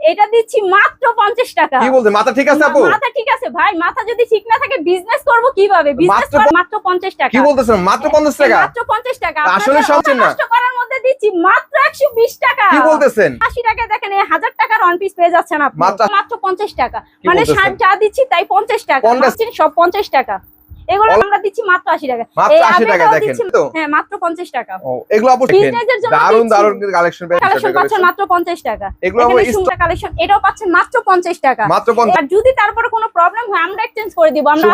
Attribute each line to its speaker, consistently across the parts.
Speaker 1: এটা দিচ্ছি মাত্র পঞ্চাশ টাকা।
Speaker 2: কি বলতে মাথা ঠিক আছে আপু?
Speaker 1: মাথা ঠিক আছে ভাই মাথা যদি ঠিক না থাকে বিজনেস করব কীভাবে? বিজনেস
Speaker 2: মাত্র
Speaker 1: মাত্র পঞ্চাশ টাকা।
Speaker 2: কি বলতেছেন? মাত্র পঞ্চাশ টাকা?
Speaker 1: মাত্র পঞ্চাশ টাকা।
Speaker 2: আসলে সবচেয়ে না।
Speaker 1: করার মধ্যে দিচ্ছি মাত্র একশো বিশ টাকা।
Speaker 2: কি বলতেছেন?
Speaker 1: আশি টাকা দেখেন এই হাজার টাকার অন পিস পেয়ে যাচ্ছেন আপনি।
Speaker 2: মাত্র-
Speaker 1: মাত্র পঞ্চাশ টাকা। মানে
Speaker 2: বলতেছেন?
Speaker 1: ষাট যা দিচ্ছি তাই পঞ্চাশ টাকা। সব পঞ্চাশ টাকা। এগুলো আমরা দিচ্ছি মাত্র আশি টাকা।
Speaker 2: মাত্র 80 টাকা দেখেন তো?
Speaker 1: হ্যাঁ মাত্র পঞ্চাশ টাকা।
Speaker 2: ও এগুলো আপু দেখেন
Speaker 1: দারুণ
Speaker 2: দারুণ কালেকশন
Speaker 1: কালেকশন পাচ্ছেন মাত্র পঞ্চাশ টাকা।
Speaker 2: এগুলো
Speaker 1: সুন্দর কালেকশন এটাও পাচ্ছেন মাত্র পঞ্চাশ টাকা।
Speaker 2: মাত্র পঞ্চাশ
Speaker 1: আর যদি তারপরে কোনো প্রবলেম হয় আমরা এক্সচেঞ্জ করে দিব। আমরা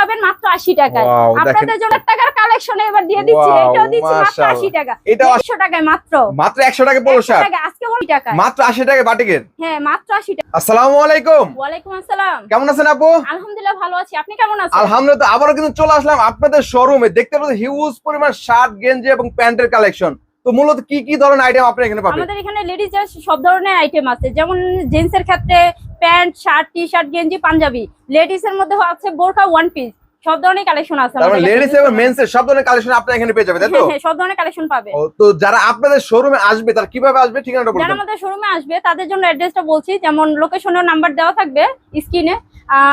Speaker 1: পাবেন মাত্র আশি টাকায়। আপনাদের জন্য টাকার কালেকশন এবার দিয়ে দিচ্ছি। এটাও দিচ্ছি মাত্র
Speaker 2: মাশাআল্লাহ।
Speaker 1: আশি টাকা।
Speaker 2: এটাও আশি-
Speaker 1: একশো টাকায় মাত্র।
Speaker 2: মাত্র একশো টাকা পনেরো
Speaker 1: 100
Speaker 2: শার্ট
Speaker 1: টাকা আজকে বলি টাকায়।
Speaker 2: মাত্র আশি টাকা বাটিকের।
Speaker 1: হ্যাঁ মাত্র আশি টাকা।
Speaker 2: আসসালামু আলাইকুম।
Speaker 1: ওয়ালাইকুম আসসালাম।
Speaker 2: কেমন আছেন আপু?
Speaker 1: আলহামদুলিল্লাহ ভালো আছি। আপনি কেমন আছেন?
Speaker 2: আলহামদুলিল্লাহ কিন্তু চলে আসলাম আপনাদের শোরুমে দেখতে পাচ্ছেন হিউজ পরিমাণ শার্ট গেঞ্জি এবং প্যান্টের কালেকশন তো মূলত কি কি ধরনের আইটেম আপনি এখানে পাবেন?
Speaker 1: আমাদের এখানে লেডিজ সব ধরনের আইটেম আছে। যেমন জেন্টস এর ক্ষেত্রে প্যান্ট শার্ট টি শার্ট গেঞ্জি পাঞ্জাবি। লেডিস এর মধ্যে আছে বোরখা ওয়ান পিস সব ধরনের কালেকশন আছে
Speaker 2: তার মানে লেডিস। এবং মেন্স এর সব ধরনের কালেকশন আপনি এখানে পেয়ে যাবেন তাই তো?
Speaker 1: হ্যাঁ, সব ধরনের কালেকশন পাবে।
Speaker 2: তো যারা আপনাদের শোরুমে আসবে তারা কীভাবে আসবে ঠিকানাটা
Speaker 1: যারা
Speaker 2: বলবেন
Speaker 1: আমাদের শোরুমে আসবে তাদের জন্য অ্যাড্রেসটা বলছি। যেমন লোকেশনের নাম্বার দেওয়া থাকবে স্ক্রিনে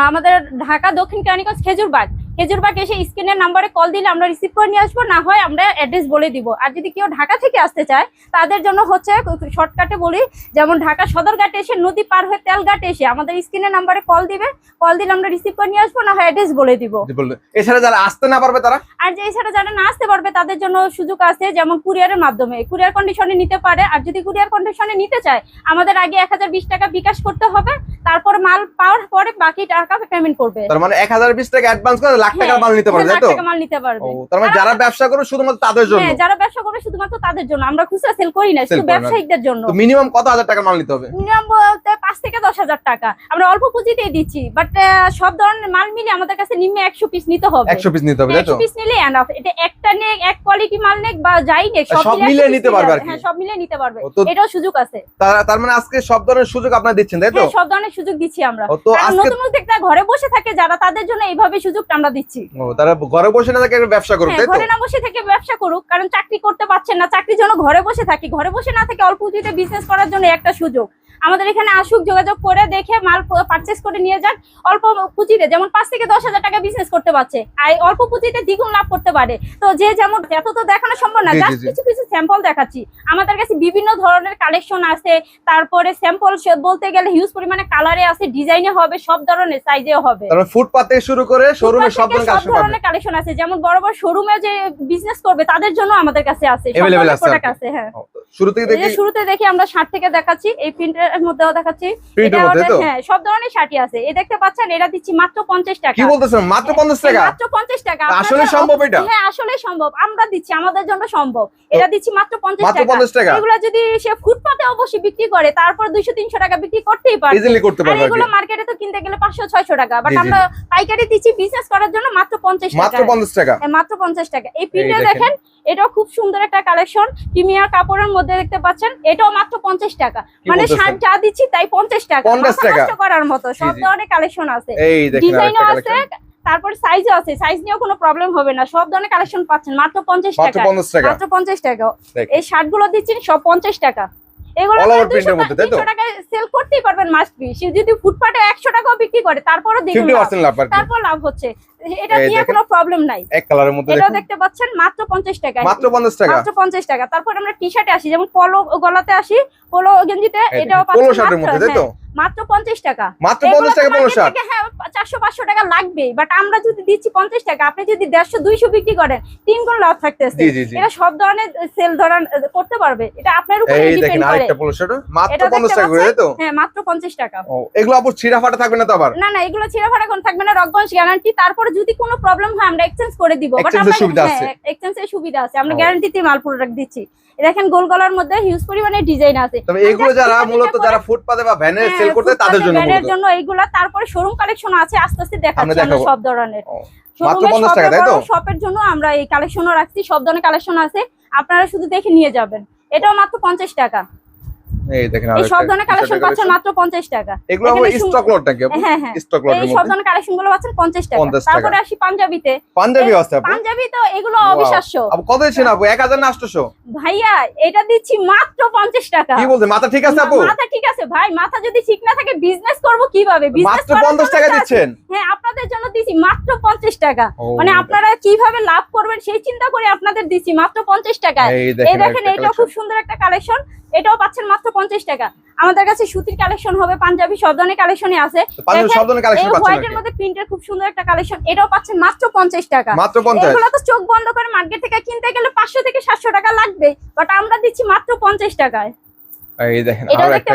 Speaker 1: আমাদের ঢাকা দক্ষিণ কেরানীগঞ্জ খেজুরবাগ। খেজুরবাগ এসে স্ক্রিনের নাম্বারে কল দিলে আমরা রিসিভ করে নিয়ে আসব না হয় আমরা অ্যাড্রেস বলে দিব। আর যদি কেউ ঢাকা থেকে আসতে চায় তাদের জন্য হচ্ছে শর্টকাটে বলি যেমন ঢাকা সদরঘাটে এসে নদী পার হয়ে তেলঘাটে এসে আমাদের স্ক্রিনের নাম্বারে কল দিবে কল দিলে আমরা রিসিভ করে নিয়ে আসব না হয় অ্যাড্রেস বলে দিব।
Speaker 2: এছাড়া যারা আসতে না পারবে তারা?
Speaker 1: আর যে এছাড়া যারা না আসতে পারবে তাদের জন্য সুযোগ আছে যেমন কুরিয়ারের মাধ্যমে। কুরিয়ার কন্ডিশনে নিতে পারে। আর যদি কুরিয়ার কন্ডিশনে নিতে চায় আমাদের আগে এক হাজার বিশ টাকা বিকাশ করতে হবে তারপরে মাল পাওয়ার পরে বাকি টাকা পেমেন্ট করবে।
Speaker 2: তার মানে এক হাজার বিশ টাকা অ্যাডভান্স করে লাখ টাকার মাল নিতে পারবে
Speaker 1: হ্যাঁ,
Speaker 2: তাই তো?
Speaker 1: মাল নিতে পারবে।
Speaker 2: ও তার মানে যারা ব্যবসা করবে শুধুমাত্র তাদের জন্য?
Speaker 1: হ্যাঁ যারা ব্যবসা করে শুধুমাত্র তাদের জন্য। আমরা খুচরা সেল করি না শুধু
Speaker 2: ব্যবসায়ীদের
Speaker 1: ব্যবসায়িকদের জন্য।
Speaker 2: তো মিনিমাম কত হাজার টাকা মাল নিতে হবে?
Speaker 1: মিনিমাম পাঁচ থেকে দশ হাজার টাকা। আমরা অল্প পুঁজিতেই দিচ্ছি বাট সব ধরনের মাল মিলে আমাদের কাছে নিম্নে একশো পিস নিতে হবে।
Speaker 2: একশো পিস নিতে হবে
Speaker 1: একশো পিস নিলে এনাফ এটা একটা নেক এক কোয়ালিটি মাল নেক বা যাই নেক
Speaker 2: সব মিলিয়ে নিতে পারবে
Speaker 1: হ্যাঁ সব মিলিয়ে নিতে পারবে। এটাও সুযোগ আছে।
Speaker 2: তার- মানে আজকে সব ধরনের সুযোগ আপনারা দিচ্ছেন তাই তো?
Speaker 1: হ্যাঁ সব ধরনের সুযোগ দিচ্ছি আমরা। নতুন উদ্যোক্তা ঘরে বসে থাকে যারা তাদের জন্য এইভাবে সুযোগটা আমরা দিচ্ছি।
Speaker 2: ও, তারা ঘরে বসে না থাকে ব্যবসা করবে
Speaker 1: হ্যাঁ,
Speaker 2: তাই তো?
Speaker 1: ঘরে না বসে থেকে ব্যবসা করুক কারণ চাকরি করতে পারছেন না চাকরির জন্য ঘরে বসে থাকি। ঘরে বসে না থেকে অল্প পুঁজিতে বিজনেস করার জন্য একটা সুযোগ। আমাদের এখানে আসুক যোগাযোগ করে দেখে মাল পারচেস করে নিয়ে যান। অল্প পুঁজিতে যেমন পাঁচ থেকে দশ হাজার টাকা বিজনেস করতে পারছে। আর অল্প পুঁজিতে দ্বিগুণ লাভ করতে পারে। তো যে যেমন এত তো দেখানো সম্ভব না জাস্ট কিছু কিছু স্যাম্পল দেখাচ্ছি। আমাদের কাছে বিভিন্ন ধরনের কালেকশন আছে তারপরে স্যাম্পল বলতে গেলে হিউজ পরিমাণে কালারে আছে ডিজাইনে হবে সব ধরনের সাইজেও হবে।
Speaker 2: থেকে শুরু করে শোরুমে সব ধরনের কালেকশন
Speaker 1: আছে যেমন বড় বড় শোরুমে যে বিজনেস করবে তাদের জন্য আমাদের কাছে আছে প্রোডাক্ট আছে হ্যাঁ।
Speaker 2: ও, তো শুরু থেকে
Speaker 1: এই যে
Speaker 2: দেখি
Speaker 1: শুরুতে দেখি আমরা শার্ট থেকে দেখাচ্ছি এই প্রিন্টের মধ্যেও দেখাচ্ছি। এটা
Speaker 2: মধ্যে
Speaker 1: হ্যাঁ সব ধরনের শার্টই আছে। এই দেখতে পাচ্ছেন এটা দিচ্ছি মাত্র পঞ্চাশ টাকা।
Speaker 2: কি বলতেছেন? মাত্র পঞ্চাশ
Speaker 1: হ্যাঁ,
Speaker 2: টাকা?
Speaker 1: মাত্র পঞ্চাশ টাকা।
Speaker 2: আসলে সম্ভব এটা?
Speaker 1: হ্যাঁ আসলে সম্ভব। আমরা দিচ্ছি আমাদের জন্য সম্ভব। এটা দিচ্ছি মাত্র পঞ্চাশ
Speaker 2: মাত্র
Speaker 1: টাকা।
Speaker 2: টাকা?
Speaker 1: এগুলো যদি সে ফুটপাতে অবশ্যই বিক্রি করে তারপর দুইশো তিনশো টাকা বিক্রি করতেই পারে
Speaker 2: ইজিলি করতে পারবে
Speaker 1: এগুলো মার্কেটে তো কিনতে গেলে পাঁচশো ছয়শো টাকা। বাট আমরা পাইকারি দিচ্ছি বিজনেস করার জন্য মাত্র পঞ্চাশ
Speaker 2: মাত্র
Speaker 1: টাকা
Speaker 2: পঞ্চাশ টাকা?
Speaker 1: হ্যাঁ, মাত্র পঞ্চাশ টাকা। এই প্রিন্টে
Speaker 2: দেখেন।
Speaker 1: এটাও খুব সুন্দর একটা কালেকশন প্রিমিয়ার কাপড়ের মধ্যে দেখতে পাচ্ছেন এটাও মাত্র পঞ্চাশ টাকা। মানে? শার্ট যা দিচ্ছি তাই পঞ্চাশ টাকা।
Speaker 2: 50
Speaker 1: মাথা
Speaker 2: টাকা।
Speaker 1: নষ্ট করার মতো সব ধরনের কালেকশন আছে। ডিজাইনও আছে তারপর সাইজও আছে। সাইজ নিয়েও কোনো প্রবলেম হবে না। সব ধরনের কালেকশন পাচ্ছেন মাত্র পঞ্চাশ টাকা। মাত্র পঞ্চাশ টাকা। এই শার্টগুলো দিচ্ছেন সব পঞ্চাশ টাকা। এগুলো
Speaker 2: All over
Speaker 1: আপনারা
Speaker 2: print এর
Speaker 1: 200
Speaker 2: মধ্যে, তাই তো?
Speaker 1: 300 টাকায় সেল করতেই পারবেন মাস্ট বি সে যদি ফুটপাতে একশো টাকাও বিক্রি করে তারপরও দেখুন
Speaker 2: ফিফটি পার্সেন্ট লাভ আর কি।
Speaker 1: তারপর লাভ হচ্ছে। এটা নিয়ে কোনো প্রবলেম নাই।
Speaker 2: এক কালারের মধ্যে
Speaker 1: এটাও দেখতে পাচ্ছেন মাত্র টাকা
Speaker 2: মাত্র পঞ্চাশ টাকা।
Speaker 1: মাত্র পঞ্চাশ টাকা। তারপর আমরা টি শার্টে আসি যেমন পলো গলাতে আসি পোলো গেঞ্জিতে এটাও
Speaker 2: দেখেন, পোলো শার্টের মধ্যে তাই তো?
Speaker 1: হ্যাঁ, মাত্র টাকা।
Speaker 2: মাত্র শার্ট
Speaker 1: হ্যাঁ চারশো পাঁচশো টাকা লাগবে বাট আমরা যদি দিচ্ছি পঞ্চাশ টাকা আপনি যদি দেড়শো দুইশো বিক্রি করেন তিন গুণ লাভ থাকতেছে। এটা সব ধরনের সেল ধরান করতে পারবে। এটা আপনার উপরে
Speaker 2: এই দেখেন
Speaker 1: ডিপেন্ড করে।
Speaker 2: আরেকটা পোলো শার্ট মাত্র
Speaker 1: এটা
Speaker 2: পঞ্চাশ
Speaker 1: দেখতে
Speaker 2: টাকা করে তো?
Speaker 1: হ্যাঁ মাত্র পঞ্চাশ টাকা।
Speaker 2: ও এগুলো আপুর ছিঁড়া ফাটা থাকবে না তো আবার?
Speaker 1: না না এগুলো ছেঁড়া ফাটা কোনো থাকবে না রকগঞ্জ গ্যারান্টি তারপরে যদি কোনো প্রবলেম হয় আমরা এক্সচেঞ্জ করে দিব। বাট আমরা
Speaker 2: সুবিধা আছে।
Speaker 1: এক্সচেঞ্জের সুবিধা আছে। আমরা। গ্যারান্টিতে মাল প্রোডাক্ট দিচ্ছি। দেখেন গোল গলার মধ্যে হিউজ পরিমাণে ডিজাইন আছে।
Speaker 2: তবে এগুলো যারা মূলত যারা ফুটপাতে বা ভ্যানে
Speaker 1: হ্যাঁ,
Speaker 2: সেল করতে তাদের জন্য মূলত।
Speaker 1: জন্য এইগুলা তারপরে শোরুম কালেকশন আছে আস্তে আস্তে দেখাচ্ছি
Speaker 2: আমরা
Speaker 1: সব ধরনের।
Speaker 2: ও, মাত্র 50 টাকা, তাই তো?
Speaker 1: শপের জন্য আমরা এই কালেকশনও রাখছি সব ধরনের কালেকশন আছে। আপনারা শুধু দেখে নিয়ে যাবেন। এটাও মাত্র পঞ্চাশ টাকা।
Speaker 2: এই দেখেন
Speaker 1: এই সব ধরনের কালেকশন পাচ্ছেন মাত্র পঞ্চাশ টাকা।
Speaker 2: এগুলো
Speaker 1: এখানে
Speaker 2: স্টক লট নাকি স্টক লটের
Speaker 1: এই সব ধরনের কালেকশনগুলো পাচ্ছেন পঞ্চাশ টাকা।
Speaker 2: 50 টাকা।
Speaker 1: তারপরে আসি পাঞ্জাবিতে।
Speaker 2: পাঞ্জাবি আছে আপু
Speaker 1: পাঞ্জাবি তো এগুলো অবিশ্বাস্য।
Speaker 2: আপু কত দিচ্ছেন আপু? এক হাজার না আটশোশো
Speaker 1: ভাইয়া এটা দিচ্ছি মাত্র পঞ্চাশ টাকা।
Speaker 2: কি বলছেন? মাথা ঠিক আছে আপু?
Speaker 1: মাথা ঠিক আছে। ভাই মাথা যদি ঠিক না থাকে বিজনেস করব কীভাবে? বিজনেস
Speaker 2: মাত্র পঞ্চাশ টাকা দিচ্ছেন?
Speaker 1: হ্যাঁ আপনাদের জন্য দিচ্ছি মাত্র পঞ্চাশ টাকা। মানে আপনারা কীভাবে লাভ করবেন সেই চিন্তা করে আপনাদের দিচ্ছি মাত্র পঞ্চাশ টাকা
Speaker 2: এই দেখেন
Speaker 1: এটাও খুব সুন্দর একটা কালেকশন এটাও পাচ্ছেন মাত্র পঞ্চাশ টাকা। আমাদের কাছে সুতির কালেকশন হবে পাঞ্জাবি সব ধরনের কালেকশনই আছে হোয়াইটের মধ্যে প্রিন্টের খুব সুন্দর একটা কালেকশন এটাও পাচ্ছেন মাত্র পঞ্চাশ টাকা।
Speaker 2: মাত্র
Speaker 1: এগুলো তো চোখ বন্ধ করে মার্কেট থেকে কিনতে গেলে পাঁচশো থেকে সাতশো টাকা লাগবে বাট আমরা দিচ্ছি মাত্র পঞ্চাশ টাকায়।
Speaker 2: এই দেখেন
Speaker 1: আরও
Speaker 2: একটা?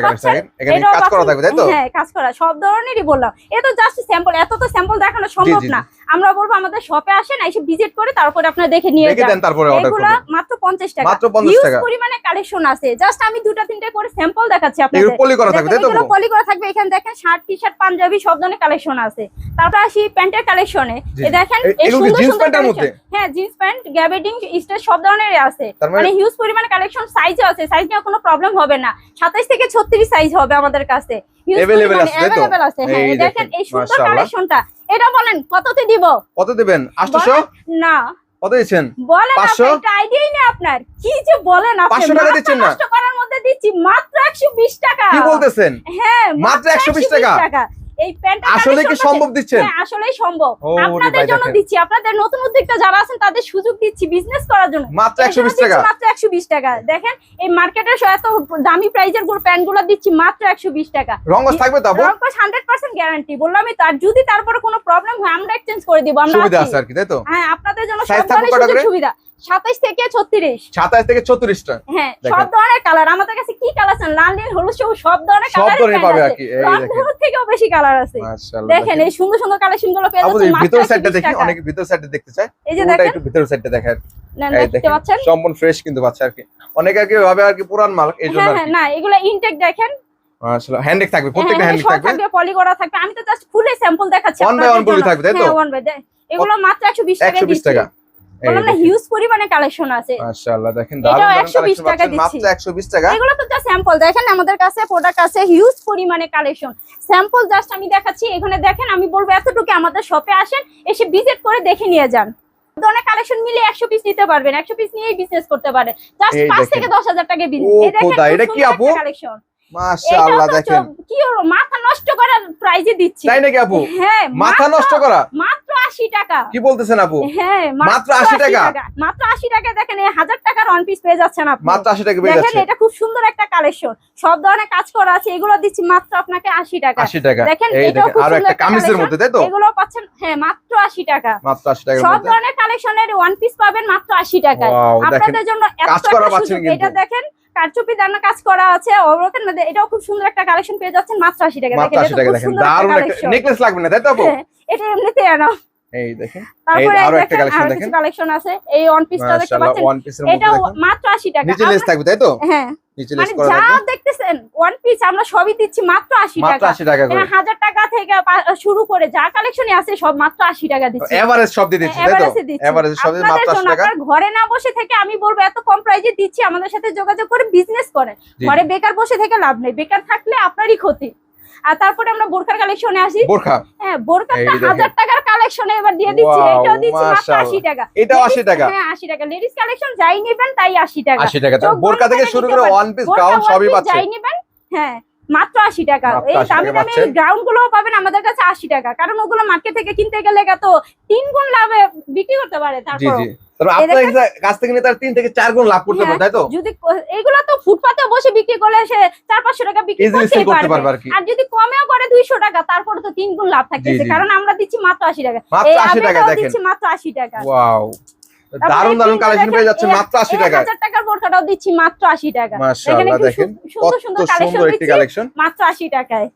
Speaker 2: এখানে কাজ করা থাকবে তাই তো?
Speaker 1: হ্যাঁ কাজ করা সব ধরনেরই বললাম। এ তো জাস্ট স্যাম্পল এত তো স্যাম্পল দেখানো সম্ভব। না। আমরা বলব আমাদের শপে আসেন এসে ভিজিট করে তারপরে আপনারা দেখে নিয়ে যান।
Speaker 2: তারপরে অর্ডার
Speaker 1: এগুলা মাত্র পঞ্চাশ টাকা।
Speaker 2: মাত্র 50
Speaker 1: Huge
Speaker 2: টাকা।
Speaker 1: পরিমাণে কালেকশন আছে। জাস্ট আমি দুটা তিনটে করে স্যাম্পল দেখাচ্ছি
Speaker 2: এগুলো
Speaker 1: আপনাদের।
Speaker 2: পলি করা থাকবে তাই তো
Speaker 1: এগুলো পলি করা থাকবে। এখানে দেখেন শার্ট টি শার্ট পাঞ্জাবি সব ধরনের কালেকশন আছে। তারপর আসি প্যান্টের কালেকশনে। এই দেখেন এই সুন্দর
Speaker 2: জিন্স
Speaker 1: সুন্দর
Speaker 2: প্যান্টের মধ্যে?
Speaker 1: হ্যাঁ জিন্স প্যান্ট গ্যাবেডিং স্টার সব ধরনের আছে।
Speaker 2: মানে
Speaker 1: হিউজ পরিমাণে কালেকশন সাইজও আছে। সাইজ নিয়ে কোনো প্রবলেম হবে না। 27 থেকে 36 সাইজ হবে আমাদের কাছে।
Speaker 2: Available আছে?
Speaker 1: হ্যাঁ দেখেন এই সুন্দর। কালেকশনটা এটা বলেন কততে দিব?
Speaker 2: কত দিবেন? আটশোশো
Speaker 1: বলেন? না।
Speaker 2: কত দিচ্ছেন?
Speaker 1: বলেন আপনি এটা আইডিয়াই নেই আপনার। কি যে বলেন আপনি
Speaker 2: 500 টাকা দিচ্ছেন না?
Speaker 1: নষ্ট করার মধ্যে দিচ্ছি মাত্র 120 টাকা।
Speaker 2: কি বলতেছেন?
Speaker 1: হ্যাঁ
Speaker 2: মাত্র 120 টাকা?
Speaker 1: এই প্যান্টটা
Speaker 2: আসলে কি সম্ভব দিচ্ছেন?
Speaker 1: হ্যাঁ আসলেই সম্ভব। আপনাদের জন্য দিচ্ছি। আপনাদের নতুন উদ্যোক্তা যারা আছেন তাদের সুযোগ দিচ্ছি বিজনেস করার জন্য।
Speaker 2: মাত্র
Speaker 1: এর
Speaker 2: একশো
Speaker 1: জন্য
Speaker 2: বিশ টাকা।
Speaker 1: মাত্র একশো বিশ টাকা। দেখেন এই মার্কেটের এত দামি প্রাইজের প্যান্টগুলো দিচ্ছি মাত্র একশো বিশ টাকা।
Speaker 2: রঙ্গস থাকবে তো
Speaker 1: হান্ড্রেড পার্সেন্ট গ্যারান্টি বললামই তো আর যদি তারপরে কোনো প্রবলেম হয় আমরা এক্সচেঞ্জ করে দিব। আমরা
Speaker 2: সুবিধা
Speaker 1: আছে।
Speaker 2: আর কি তাই তো?
Speaker 1: হ্যাঁ আপনাদের জন্য সব ধরনের? সুবিধা। সাতাইশ থেকে ছত্রিশ।
Speaker 2: সাতাশ থেকে ছত্রিশটা।
Speaker 1: হ্যাঁ সব ধরনের কালার আমাদের কাছে কি কালার আছে? লাল নীল হলুদ সবুজ সব ধরনের কালার
Speaker 2: ধরনের পাবে আর কি।
Speaker 1: হলুদ থেকেও বেশি কালার আছে। দেখেন এই সুন্দর সুন্দর কালেকশনগুলো পেয়ে যাচ্ছেন
Speaker 2: ভিতর
Speaker 1: 120
Speaker 2: সাইডটা দেখি। অনেকে ভিতর সাইডটা দেখতে চায়।
Speaker 1: এই যে দেখেন।
Speaker 2: একটু ভিতর সাইডটা দেখেন। সম্পূর্ণ ফ্রেশ কিন্তু পাচ্ছে আর কি। অনেকে আর কি ভাবে আর কি পুরান মাল এই জন্য
Speaker 1: হ্যাঁ হ্যাঁ না এগুলো ইনটেক দেখেন।
Speaker 2: মাশাআল্লাহ হ্যান্ডেক থাকবে প্রত্যেকটা
Speaker 1: হ্যাঁ,
Speaker 2: হ্যান্ডেক থাকবে।
Speaker 1: থাকবে পলি করা থাকবে। আমি তো জাস্ট ফুলে স্যাম্পল দেখাচ্ছি
Speaker 2: থাকবে, তাই তো?
Speaker 1: বাই এগুলো মাত্র 120 টাকা
Speaker 2: 120
Speaker 1: দিচ্ছি।
Speaker 2: টাকা। এই
Speaker 1: বললাম না হিউজ পরিমাণে কালেকশন আছে।
Speaker 2: মাশাআল্লাহ দেখেন দারুণ দারুণ
Speaker 1: 120 টাকা দিচ্ছি।
Speaker 2: মাত্র 120 টাকা।
Speaker 1: এগুলো তো যা স্যাম্পল দেখেন আমাদের কাছে প্রোডাক্ট আছে হিউজ পরিমাণে কালেকশন স্যাম্পল জাস্ট আমি দেখাচ্ছি এখানে দেখেন আমি বলব এতটুকু আমাদের শপে আসেন এসে ভিজিট করে দেখে নিয়ে যান। ধরনের কালেকশন মিলে একশো পিস নিতে পারবেন একশো পিস নিয়েই বিজনেস করতে পারে। জাস্ট
Speaker 2: এই
Speaker 1: পাঁচ থেকে দশ হাজার টাকা
Speaker 2: এটা কি আপু?
Speaker 1: কালেকশন
Speaker 2: মাশাআল্লাহ দেখেন।
Speaker 1: কি হলো? মাথা নষ্ট করার প্রাইজে দিচ্ছি।
Speaker 2: তাই নাকি আপু?
Speaker 1: হ্যাঁ
Speaker 2: মাথা
Speaker 1: মাত্র-
Speaker 2: নষ্ট করা?
Speaker 1: মাত্র আশি টাকা।
Speaker 2: কি বলতেছেন আপু?
Speaker 1: হ্যাঁ
Speaker 2: মাত্র 80 টাকা?
Speaker 1: মাত্র টাকা দেখেন এই টাকার ওয়ান পিস পেয়ে যাচ্ছেন আপনি।
Speaker 2: মাত্র 80 টাকা পেয়ে
Speaker 1: দেখেন এটা খুব সুন্দর একটা কালেকশন সব ধরনের কাজ করা আছে। এগুলো দিচ্ছি মাত্র আপনাকে আশি টাকা।
Speaker 2: 80 টাকা।
Speaker 1: দেখেন আরও
Speaker 2: একটা কামিজের মধ্যে তাই তো?
Speaker 1: এগুলো পাচ্ছেন হ্যাঁ মাত্র আশি টাকা।
Speaker 2: মাত্র 80 টাকার
Speaker 1: সব ধরনের কালেকশনের ওয়ান পিস পাবেন মাত্র আশি টাকায়। আপনাদের জন্য এত
Speaker 2: কাজ করা পাচ্ছেন
Speaker 1: এটা দেখেন কারচুপি দানা কাজ করা আছে অবরকের মধ্যে এটাও খুব সুন্দর একটা কালেকশন পেয়ে যাচ্ছেন মাত্র আশি টাকা দেখেন
Speaker 2: 80
Speaker 1: খুব সুন্দর
Speaker 2: দারুণ
Speaker 1: একটা
Speaker 2: একটা নেকলেস লাগবে না তাই তো
Speaker 1: এটা এমনিতে আনা।
Speaker 2: এই দেখেন।
Speaker 1: তারপরে
Speaker 2: আরও একটা
Speaker 1: আরও
Speaker 2: দেখেন।
Speaker 1: কালেকশন আছে। এই ওয়ান পিসটা দেখতে পাচ্ছেন? এটাও মাত্র আশি টাকা।
Speaker 2: নিচে লেস থাকবে তাই তো?
Speaker 1: হ্যাঁ।
Speaker 2: নিচে লেস
Speaker 1: মানে
Speaker 2: করা
Speaker 1: যা দেখতেছেন ওয়ান পিস আমরা সবই দিচ্ছি মাত্র আশি
Speaker 2: মাত্র
Speaker 1: টাকা।
Speaker 2: 80 টাকা করে।
Speaker 1: এখানে হাজার টাকা থেকে শুরু করে যা কালেকশনই আছে সব মাত্র আশি টাকা দিচ্ছি।
Speaker 2: এভারেজ সব দিয়ে দিচ্ছি তাই তো?
Speaker 1: এভারেজ
Speaker 2: সব মাত্র 80 টাকা।
Speaker 1: আপনার ঘরে না বসে থেকে আমি বলব এত কম প্রাইজে দিচ্ছি আমাদের সাথে যোগাযোগ করে বিজনেস করেন। ঘরে বেকার বসে থেকে লাভ নেই। বেকার থাকলে আপনারই ক্ষতি। আর তারপরে আমরা বোরকার কালেকশনে আসি।
Speaker 2: বোরখা?
Speaker 1: হ্যাঁ বোরকাটা
Speaker 2: এই
Speaker 1: হাজার টাকার কালেকশনে এবার দিয়ে দিচ্ছি। এটাও দিচ্ছি মাত্র
Speaker 2: মাশাআল্লাহ।
Speaker 1: আশি টাকা।
Speaker 2: এটাও 80 টাকা?
Speaker 1: হ্যাঁ আশি টাকা। লেডিস কালেকশন যাই নেবেন তাই আশি টাকা।
Speaker 2: 80 টাকা।
Speaker 1: বন্ধ
Speaker 2: থেকে শুরু করে ওয়ান পিস গাউন সবই
Speaker 1: piece
Speaker 2: পাচ্ছে
Speaker 1: যাই নেবেন হ্যাঁ মাত্র আশি টাকা। এই
Speaker 2: 80
Speaker 1: দামি দামি
Speaker 2: পাচ্ছেন।
Speaker 1: গ্রাউন্ডগুলো পাবেন আমাদের কাছে আশি টাকা। কারণ ওগুলো মার্কেট থেকে কিনতে গেলে তো তিন গুণ লাভে বিক্রি করতে পারে
Speaker 2: জি
Speaker 1: তারপর
Speaker 2: জি তারপর তো?
Speaker 1: যদি ক- তো ফুটপাতে বসে বিক্রি করলে সে চার পাঁচশো টাকা বিক্রি
Speaker 2: ইজিলি
Speaker 1: করতেই
Speaker 2: সেল করতে পারবে।
Speaker 1: পারবে
Speaker 2: আর
Speaker 1: যদি কমেও করে দুইশো টাকা তারপরে তো তিন গুণ লাভ থাকতেছে। কারণ আমরা দিচ্ছি মাত্র আশি টাকা।
Speaker 2: মাত্র
Speaker 1: এই
Speaker 2: 80 টাকা
Speaker 1: দিচ্ছি মাত্র আশি টাকা।
Speaker 2: দারুণ
Speaker 1: print
Speaker 2: কালেকশন পেয়ে
Speaker 1: যাচ্ছে
Speaker 2: মাত্র 80
Speaker 1: এই
Speaker 2: টাকায়।
Speaker 1: হাজার টাকার বোরকাটাও দিচ্ছি মাত্র আশি টাকা
Speaker 2: মাশাআল্লাহ দেখেন
Speaker 1: সুন্দর সুন্দর কালেকশন
Speaker 2: সুন্দর একটি কালেকশন
Speaker 1: মাত্র আশি টাকায়।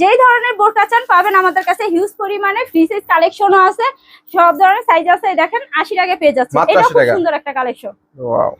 Speaker 1: যেই ধরনের বোরকা চান পাবেন আমাদের কাছে হিউজ পরিমাণে ফ্রি সাইজ কালেকশনও আছে সব ধরনের সাইজ আছে দেখেন আশি টাকায় পেয়ে যাচ্ছে। এটা খুব সুন্দর একটা কালেকশন
Speaker 2: ওয়াও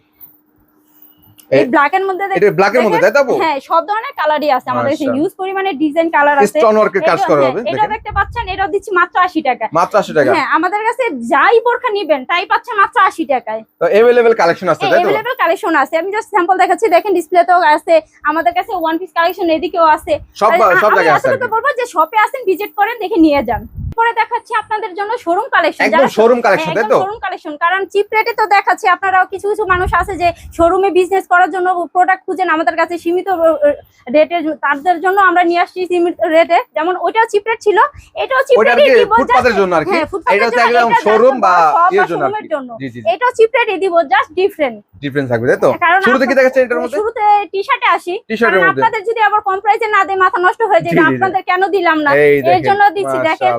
Speaker 1: এই ব্ল্যাক এর মধ্যে
Speaker 2: এটা ব্ল্যাক এর মধ্যে তাই তো?
Speaker 1: হ্যাঁ সব ধরনের কালারই আছে আমাদের কাছে
Speaker 2: মাশাআল্লাহ।
Speaker 1: হিউজ পরিমাণে ডিজাইন কালার আছে।
Speaker 2: স্টোন ওয়ার্কের কাজ
Speaker 1: এটা-
Speaker 2: করা
Speaker 1: হ্যাঁ,
Speaker 2: হবে
Speaker 1: এটা দেখতে পাচ্ছেন এটাও দিচ্ছি মাত্র আশি টাকা
Speaker 2: মাত্র আশি টাকা।
Speaker 1: হ্যাঁ আমাদের কাছে যাই বোরখা নিবেন তাই পাচ্ছেন মাত্র আশি টাকায়।
Speaker 2: তো এভেলেবেল কালেকশন আছে তাই তো?
Speaker 1: এভেলেবেল কালেকশন আছে। আমি জাস্ট স্যাম্পল দেখাচ্ছি দেখেন ডিসপ্লেতেও আছে আমাদের কাছে ওয়ান পিস কালেকশন এদিকেও আছে।
Speaker 2: সব সব জায়গায় আছে কি।
Speaker 1: বলব যে শপে আসেন ভিজিট করেন দেখে নিয়ে যান। পরে দেখাচ্ছি আপনাদের জন্য শোরুম কালেকশন
Speaker 2: একদম শোরুম কালেকশন তাই তো?
Speaker 1: শোরুম কালেকশন কারণ চিপ রেটে তো দেখাচ্ছি আপনারাও কিছু কিছু মানুষ আছে যে শোরুমে বিজনেস করার জন্য প্রোডাক্ট খুঁজেন আমাদের কাছে সীমিত রেটে তাদের জন্য আমরা নিয়ে আসছি সীমিত রেটে যেমন ওইটাও চিপ রেট ছিল এটাও চিপ
Speaker 2: ওটা আর
Speaker 1: রেটে দিব
Speaker 2: ফুটপাতের জন্য আর কি
Speaker 1: হ্যাঁ,
Speaker 2: এটা একদম শোরুম বা ইয়ের জন্য
Speaker 1: এটাও চিপ রেটে দিব জাস্ট ডিফারেন্ট
Speaker 2: ডিফারেন্স থাকবে তাই তো?
Speaker 1: কারণ
Speaker 2: শুরুতে কি
Speaker 1: আপনার-
Speaker 2: এটার মধ্যে?
Speaker 1: শুরুতে টি শার্টে আসি কারণ আপনাদের যদি আবার কম প্রাইসে না দেয় মাথা নষ্ট হয়ে যাবে। আপনাদের কেন দিলাম না? এর জন্য দিচ্ছি দেখেন।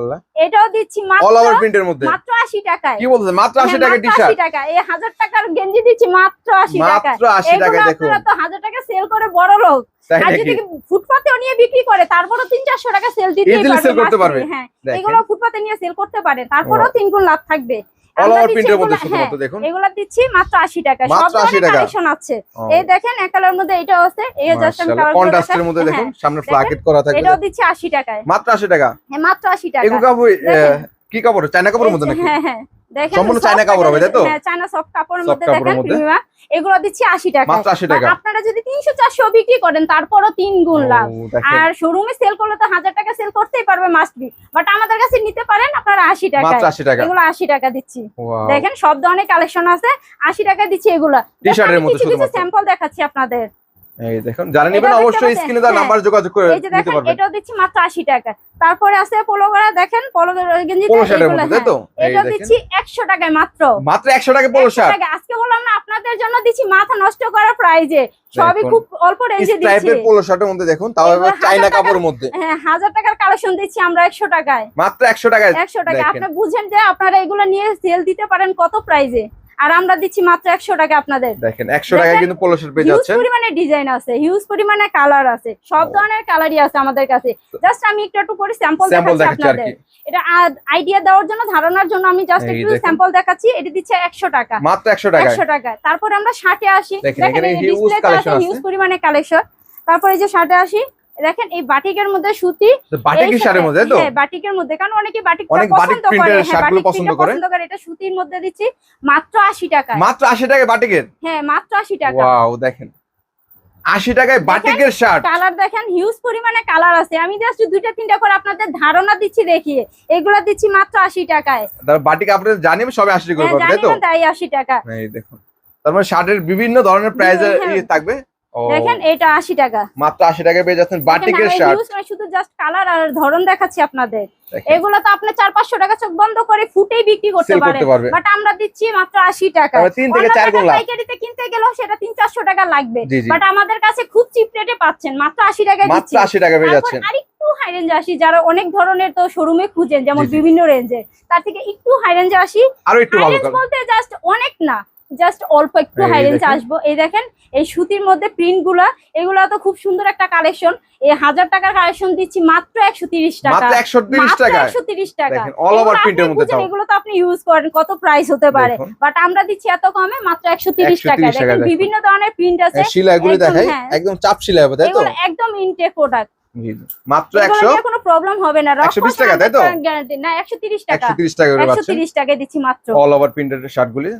Speaker 1: এটাও দিচ্ছি
Speaker 2: অল
Speaker 1: মাত্র
Speaker 2: ওভার প্রিন্টের মধ্যে।
Speaker 1: মাত্র আশি টাকায়।
Speaker 2: কি বলতেছে মাত্র আশি
Speaker 1: হ্যাঁ,
Speaker 2: টাকা টি শার্ট
Speaker 1: 80 টাকা এই হাজার টাকার গেঞ্জি দিচ্ছি মাত্র আশি টাকা
Speaker 2: মাত্র আশি টাকা
Speaker 1: এগুলো
Speaker 2: দেখুন।
Speaker 1: আপনারা তো হাজার টাকা সেল করে বড় লোক। আর যদি ফুটপাতেও নিয়ে বিক্রি করে তারপরও তিন চারশো টাকা সেল দিতে
Speaker 2: পারবে।
Speaker 1: হ্যাঁ এগুলো ফুটপাতে নিয়ে সেল করতে পারে। তারপরেও তিন গুণ লাভ থাকবে।
Speaker 2: অল ওভার প্রিন্টের মধ্যে শুধুমাত্র
Speaker 1: হ্যাঁ,
Speaker 2: দেখুন।
Speaker 1: এগুলা দিচ্ছি মাত্র আশি টাকা। সব ধরনের
Speaker 2: টাকা।
Speaker 1: কালেকশন আছে। এই দেখেন এক কালার মধ্যে এটাও আছে এই জাস্ট আমি কালার
Speaker 2: কন্ট্রাস্টের মধ্যে দেখুন সামনে
Speaker 1: দেখেন,
Speaker 2: ফ্লাকেট করা থাকবে।
Speaker 1: এটাও দিচ্ছি আশি টাকায়।
Speaker 2: মাত্র আশি টাকা?
Speaker 1: হ্যাঁ মাত্র টাকা।
Speaker 2: এগুলো
Speaker 1: দেখেন।
Speaker 2: কি কাপড়? চায়না কাপড়ের মধ্যে নাকি?
Speaker 1: হ্যাঁ। হ্যাঁ দেখেন
Speaker 2: চায়না কাপড় হবে, তাই তো?
Speaker 1: হ্যাঁ চায়না সফট কাপড়ের মধ্যে দেখেন প্রিমিয়াম এগুলো দিচ্ছি আশি টাকা।
Speaker 2: মাত্র আশি টাকা।
Speaker 1: আপনারা যদি বিক্রি করেন তারপরও তিন গুণ লাভ। আর শোরুমে সেল করলে তো হাজার টাকা সেল করতেই পারবে মাস্ট বি বাট আমাদের কাছে নিতে পারেন আপনারা আশি টাকা
Speaker 2: মাত্র আশি টাকা।
Speaker 1: এগুলো আশি টাকা দিচ্ছি। দেখেন সব ধরনের কালেকশন আছে। আশি টাকা দিচ্ছি এগুলো। কিছু স্যাম্পল দেখাচ্ছি আপনাদের।
Speaker 2: এই দেখুন যারা নেবেন অবশ্যই স্ক্রিনে দেওয়া
Speaker 1: হ্যাঁ।
Speaker 2: নাম্বার যোগাযোগ করে
Speaker 1: যে
Speaker 2: নিতে
Speaker 1: দেখেন
Speaker 2: পারবেন।
Speaker 1: এটাও দিচ্ছি মাত্র আশি টাকা। তারপরে আছে পোলো দেখেন পোলো গেঞ্জি
Speaker 2: পোলো তাই তো?
Speaker 1: এটা দিচ্ছি একশো টাকায় মাত্র।
Speaker 2: মাত্র একশো টাকা পোলো
Speaker 1: 100
Speaker 2: শার্ট
Speaker 1: আজকে বললাম না আপনাদের জন্য দিচ্ছি মাথা নষ্ট করা প্রাইজে সবই খুব অল্প রেঞ্জে দিচ্ছি।
Speaker 2: স্ট্রাইপের পোলো শার্টের মধ্যে দেখুন তাও আবার চাইনা কাপড়ের মধ্যে।
Speaker 1: হ্যাঁ হাজার টাকার কালেকশন দিচ্ছি আমরা একশো টাকায়।
Speaker 2: মাত্র একশো টাকায়
Speaker 1: একশো টাকা আপনি বুঝেন যে আপনারা এগুলো নিয়ে সেল দিতে পারেন কত প্রাইজে আর আমরা দিচ্ছি মাত্র একশো টাকা আপনাদের।
Speaker 2: দেখেন একশো
Speaker 1: দেখেন,
Speaker 2: কিন্তু পোলো শার্ট পেয়ে
Speaker 1: হিউজ
Speaker 2: যাচ্ছেন।
Speaker 1: পরিমাণে ডিজাইন আছে হিউজ পরিমাণে কালার আছে সব ধরনের কালারই আছে আমাদের কাছে। জাস্ট আমি একটু একটু করে স্যাম্পল দেখাচ্ছি আপনাদের। এটা আইডিয়া দেওয়ার জন্য ধারণার জন্য আমি জাস্ট একটু স্যাম্পল দেখাচ্ছি এটা দিচ্ছে একশো টাকা।
Speaker 2: মাত্র
Speaker 1: টাকা তারপরে আমরা শার্টে আসি।
Speaker 2: দেখেন।
Speaker 1: হিউজ পরিমাণে কালেকশন তারপরে এই যে শার্টে আসি। দেখেন এই বাটিকের মধ্যে সুতি
Speaker 2: বাটিকের শাড়ির মধ্যে তো?
Speaker 1: হ্যাঁ বাটিকের মধ্যে কারণ অনেকে বাটিক পছন্দ করে। হ্যাঁ বাটিক
Speaker 2: পছন্দ করে।
Speaker 1: পছন্দ করে এটা সুতির মধ্যে দিচ্ছি মাত্র আশি টাকা
Speaker 2: মাত্র আশি টাকায় বাটিকের?
Speaker 1: হ্যাঁ মাত্র আশি টাকা।
Speaker 2: ওয়াও দেখেন। আশি টাকায় বাটিকের শার্ট।
Speaker 1: কালার দেখেন হিউজ পরিমাণে কালার আছে। আমি জাস্ট দুইটা তিনটা করে আপনাদের ধারণা দিচ্ছি দেখিয়ে। এগুলো দিচ্ছি মাত্র আশি টাকায়।
Speaker 2: তার বাটিক আপনাদের জানিয়ে সবে আশি টাকা করে
Speaker 1: হ্যাঁ
Speaker 2: পাবেন তাই তো?
Speaker 1: তাই আশি টাকা।
Speaker 2: এই দেখুন। তার মানে শার্টের বিভিন্ন ধরনের প্রাইস
Speaker 1: হ্যাঁ।
Speaker 2: থাকবে?
Speaker 1: দেখেন এটা আশি টাকা।
Speaker 2: মাত্র আশি টাকায় পেয়ে যাচ্ছেন বাটিকের শার্ট
Speaker 1: শুধু জাস্ট কালার আর ধরন দেখাচ্ছি আপনাদের। এগুলো তো আপনি চার পাঁচশো টাকা চোখ বন্ধ করে ফুটেই বিক্রি করতে পারেন
Speaker 2: পারবে।
Speaker 1: বাট আমরা দিচ্ছি মাত্র আশি টাকা।
Speaker 2: থেকে গুণ লাভ
Speaker 1: পাইকারিতে কিনতে গেলেও সেটা তিন চারশো টাকা লাগবে। বাট আমাদের কাছে খুব চিপ রেটে পাচ্ছেন। মাত্র আশি টাকায়
Speaker 2: মাত্র
Speaker 1: দিচ্ছি।
Speaker 2: আশি টাকা পেয়ে যাচ্ছেন।
Speaker 1: আরেকটু হাই রেঞ্জে আসি। যারা অনেক ধরনের তো শোরুমে খুঁজেন যেমন। বিভিন্ন রেঞ্জে তার থেকে একটু হাই রেঞ্জে আসি।
Speaker 2: আরও একটু ভালো
Speaker 1: বলতে জাস্ট অনেক না। জাস্ট অল্প একটু হাই রেঞ্জে। আসব। এই দেখেন এই সুতির মধ্যে প্রিন্টগুলা এগুলা তো খুব সুন্দর একটা কালেকশন এই হাজার টাকার কালেকশন দিচ্ছি মাত্র একশো তিরিশ টাকা।
Speaker 2: একশো তিরিশ
Speaker 1: টাকা। এগুলো তো আপনি ইউজ করেন কত প্রাইস হতে পারে। বাট আমরা দিচ্ছি এত কমে মাত্র একশো তিরিশ টাকা। দেখেন বিভিন্ন ধরনের প্রিন্ট আছে।
Speaker 2: হ্যাঁ, শিলাগুলি
Speaker 1: হ্যাঁ।
Speaker 2: একদম চাপ শিলা হবে তাই তো?
Speaker 1: এগুলো একদম ইনটেক প্রোডাক্ট।
Speaker 2: মাত্র
Speaker 1: এগুলো
Speaker 2: একশো?
Speaker 1: নিয়ে কোনো প্রবলেম হবে না।
Speaker 2: 120 টাকা, তাই তো?
Speaker 1: গ্যারান্টি না একশো তিরিশ টাকা।
Speaker 2: একশো তিরিশ টাকা করে
Speaker 1: একশো
Speaker 2: পাচ্ছেন
Speaker 1: তিরিশ টাকায় দিচ্ছি মাত্র।
Speaker 2: অল ওভার প্রিন্টেড মাশাআল্লাহ।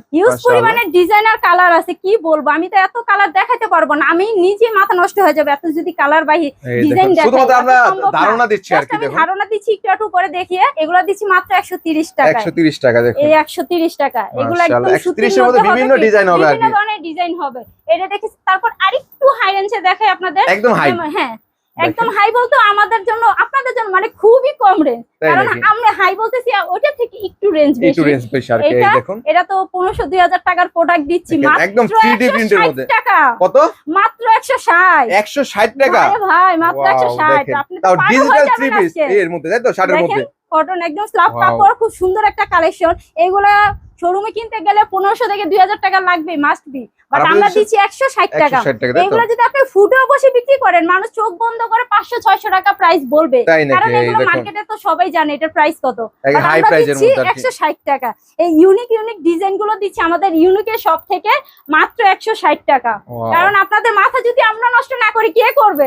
Speaker 1: পরিমাণে ডিজাইনার কালার আছে কি বলব? আমি তো এত কালার দেখাতে পারব না। আমি নিজে মাথা নষ্ট হয়ে যাবে। এত যদি কালার বাহি ডিজাইন দেখাই,
Speaker 2: শুধুমাত্র আমরা ধারণা দিচ্ছি আর কি
Speaker 1: আমি ধারণা দিচ্ছি একটু একটু করে দেখিয়ে। এগুলো দিচ্ছি মাত্র একশো তিরিশ টাকা
Speaker 2: একশো তিরিশ টাকা দেখুন।
Speaker 1: এই একশো তিরিশ টাকা। এগুলো একদম
Speaker 2: মাশাআল্লাহ, 130 এর মধ্যে বিভিন্ন ডিজাইন হবে আর
Speaker 1: বিভিন্ন ধরনের ডিজাইন হবে। এটা দেখি তারপর আরেকটু হাই রেঞ্জে দেখাই আপনাদের।
Speaker 2: একদম হাই
Speaker 1: হ্যাঁ একদম হাই বলতো আমাদের জন্য আপনাদের জন্য মানে খুবই কম রেঞ্জ কারণ আমরা হাই বলতেছি ওটা থেকে একটু রেঞ্জ
Speaker 2: একটু
Speaker 1: বেশি।
Speaker 2: রেঞ্জ বেশি আর কি দেখুন।
Speaker 1: এটা তো পনেরোশো দুই হাজার টাকার প্রোডাক্ট দিচ্ছি মাত্র
Speaker 2: একদম 3D প্রিন্টের মধ্যে।
Speaker 1: টাকা।
Speaker 2: কত?
Speaker 1: মাত্র একশো ষাট।
Speaker 2: একশো ষাট টাকা?
Speaker 1: আরে ভাই মাত্র
Speaker 2: Wow,
Speaker 1: একশো ষাট।
Speaker 2: দেখেন।
Speaker 1: আপনি তো
Speaker 2: তাও ডিজিটাল
Speaker 1: হয়ে
Speaker 2: থ্রি পিস এর মধ্যে তাই তো শার্টের মধ্যে?
Speaker 1: কটন একদম স্লাব. কাপড় খুব সুন্দর একটা কালেকশন এগুলা শোরুমে কিনতে গেলে পনেরোশো থেকে দুই হাজার টাকা লাগবে মাস্ট বি বাট আমরা দিচ্ছি একশো ষাট টাকা।
Speaker 2: 160 টাকা তাই তো?
Speaker 1: এগুলো যদি আপনি ফুটেও বসে বিক্রি করেন মানুষ চোখ বন্ধ করে পাঁচশো ছয়শো টাকা প্রাইস বলবে। কারণ এগুলো মার্কেটে তো সবাই জানে এটার প্রাইস কত। একশো ষাট টাকা। এই ইউনিক ইউনিক ডিজাইনগুলো দিচ্ছি আমাদের ইউনিকের শপ থেকে মাত্র একশো ষাট টাকা। কারণ আপনাদের মাথা যদি আমরা নষ্ট না করি কে করবে?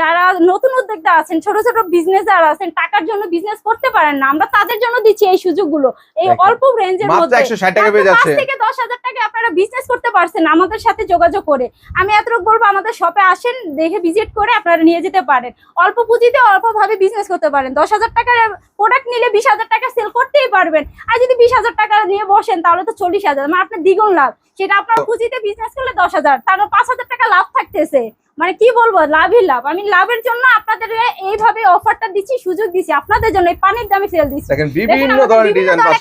Speaker 1: যারা নতুন উদ্যোক্তা আছেন ছোট ছোট বিজনেসার আছেন টাকার জন্য বিজনেস করতে পারেন না। আমরা তাদের জন্য দিচ্ছি এই সুযোগগুলো। এই অল্প রেঞ্জের মধ্যে
Speaker 2: একশো ষাট টাকা পেয়ে যাচ্ছে।
Speaker 1: থেকে দশ হাজার টাকা আপনারা বিজনেস করতে পারছেন আমাদের সাথে যোগাযোগ করে। আমি এতটুকু বলব আমাদের শপে আসেন দেখে ভিজিট করে আপনারা নিয়ে যেতে পারেন। অল্প পুঁজিতে অল্প ভাবে বিজনেস করতে পারেন। দশ হাজার টাকার প্রোডাক্ট নিলে বিশ হাজার টাকা সেল করতেই পারবেন। আর যদি বিশ হাজার টাকা নিয়ে বসেন তাহলে তো চল্লিশ হাজার। মানে আপনার দ্বিগুণ লাভ। সেটা আপনার পুঁজিতে বিজনেস করলে দশ হাজার তার পাঁচ হাজার টাকা লাভ থাকতেছে। মানে কি বলব লাভই লাভ। আমি লাভের জন্য আপনাদের এইভাবে অফারটা দিচ্ছি সুযোগ দিচ্ছি। আপনাদের জন্য পানির দামে সেল দিচ্ছি।
Speaker 2: বিভিন্ন ধরনের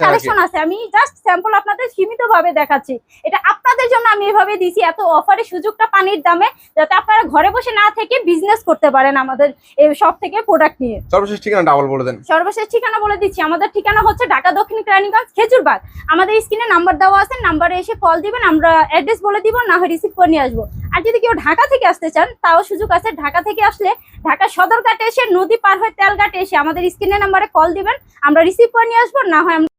Speaker 1: কালেকশন আছে। আমি জাস্ট স্যাম্পল আপনাদের সীমিত ভাবে দেখাচ্ছি। এটা আপনাদের জন্য আমি এভাবে দিছি এত অফারের সুযোগটা পানির দামে যাতে আপনারা ঘরে বসে না থেকে বিজনেস করতে পারেন আমাদের এই সব থেকে প্রোডাক্ট নিয়ে।
Speaker 2: সর্বশেষ ঠিকানা ডাবল বলে দেন।
Speaker 1: সর্বশেষ ঠিকানা বলে দিচ্ছি। আমাদের ঠিকানা হচ্ছে ঢাকা দক্ষিণ কেরানীগঞ্জ খেজুরবাগ। আমাদের স্ক্রিনে নাম্বার দেওয়া আছে নাম্বারে এসে কল দিবেন আমরা অ্যাড্রেস বলে দিব না হয় রিসিভ করে নিয়ে আসব। আর যদি কেউ ঢাকা থেকে আসতে চান তাও সুযোগ আছে। ঢাকা থেকে আসলে ঢাকা সদরঘাটে এসে নদী পার হয়ে তেলঘাটে এসে আমাদের স্ক্রিনে নাম্বারে কল দিবেন। আমরা রিসিভ করে নিয়ে আসব, না হয়